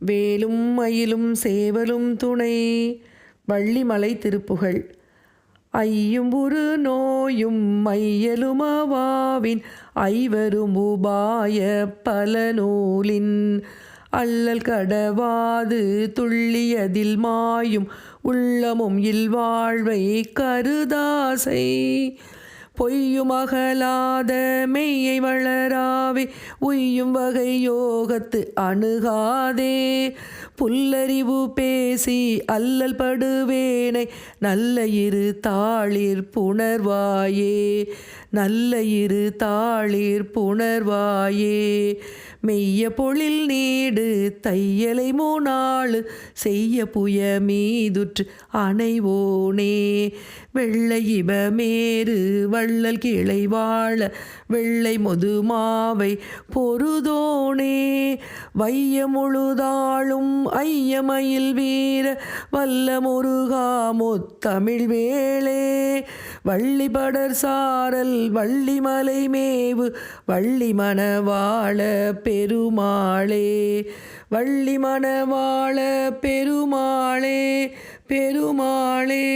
வேலும் மயிலும் சேவலும் துணை. வள்ளிமலை திருப்புகழ். ஐயும் ஒரு நோயும் மையலுமவாவின் ஐவரும் உபாய பல நூலின் அல்லல் கடவாது துள்ளியதில் மாயும். உள்ளமும் இல்வாழ்வை கருதாசை. பொய்யுமகலாத மெய்யை வளராவே உய்யும் வகை யோகத்து அணுகாதே. புல்லறிவு பேசி அல்லல் படுவேனை நல்ல இரு தாளிர் புணர்வாயே. நல்ல இரு தாளிர் புணர்வாயே. மெய்ய பொழில் நீடு தையலை மூணாளு செய்ய புய மீதுற்று அணைவோனே. வெள்ளை இபமேறு வள்ளல் கிளை வாழ வெள்ளை மதுமாவை பொருதோனே. வைய முழுதாளும் ஐயமயில் வீர வல்ல முருகா முத்தமிழ் வேளே. வள்ளிபடர் சாரல் வள்ளிமலை மேவு வள்ளி மணவாள பெருமாளே. வள்ளி மணவாள பெருமாளே பெருமாளே.